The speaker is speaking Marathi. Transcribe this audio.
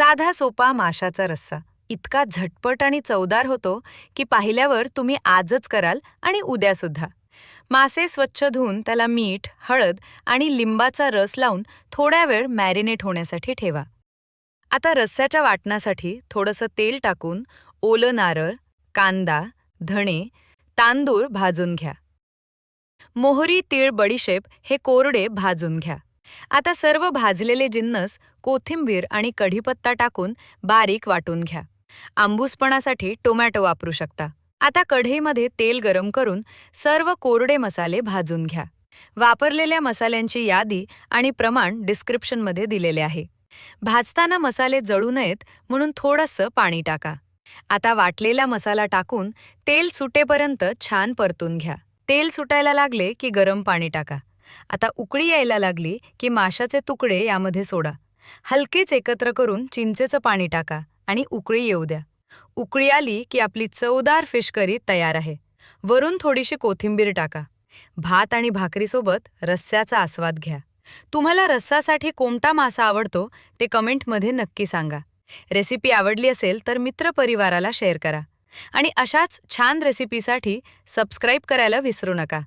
साधा सोपा माशाचा रस्सा. इतका झटपट आणि चवदार होतो की पाहिल्यावर तुम्ही आजच कराल आणि उद्यासुद्धा मासे स्वच्छ धुवून त्याला मीठ हळद आणि लिंबाचा रस लावून थोड्या वेळ मॅरिनेट होण्यासाठी ठेवा. आता रस्स्याच्या वाटणासाठी थोडंसं तेल टाकून ओलं नारळ कांदा धणे तांदूळ भाजून घ्या. मोहरी तीळ बडीशेप हे कोरडे भाजून घ्या. आता सर्व भाजलेले जिन्नस कोथिंबीर आणि कढीपत्ता टाकून बारीक वाटून घ्या. आंबूसपणासाठी टोमॅटो वापरू शकता. आता कढईमध्ये तेल गरम करून सर्व कोरडे मसाले भाजून घ्या. वापरलेल्या मसाल्यांची यादी आणि प्रमाण डिस्क्रिप्शनमध्ये दिलेले आहे. भाजताना मसाले जळू नयेत म्हणून थोडंसं पाणी टाका. आता वाटलेला मसाला टाकून तेल सुटेपर्यंत छान परतून घ्या. तेल सुटायला लागले की गरम पाणी टाका. आता उकळी यायला लागली की माशाचे तुकडे यामध्ये सोडा. हलकेच एकत्र करून चिंचेचं पाणी टाका आणि उकळी येऊ द्या. उकळी आली की आपली चवदार फिश करी तयार आहे. वरून थोडीशी कोथिंबीर टाका. भात आणि भाकरीसोबत रस्स्याचा आस्वाद घ्या. तुम्हाला रस्सासाठी कोणता मासा आवडतो ते कमेंटमध्ये नक्की सांगा. रेसिपी आवडली असेल तर मित्रपरिवाराला शेअर करा. आणि अशाच छान रेसिपीसाठी सबस्क्राईब करायला विसरू नका.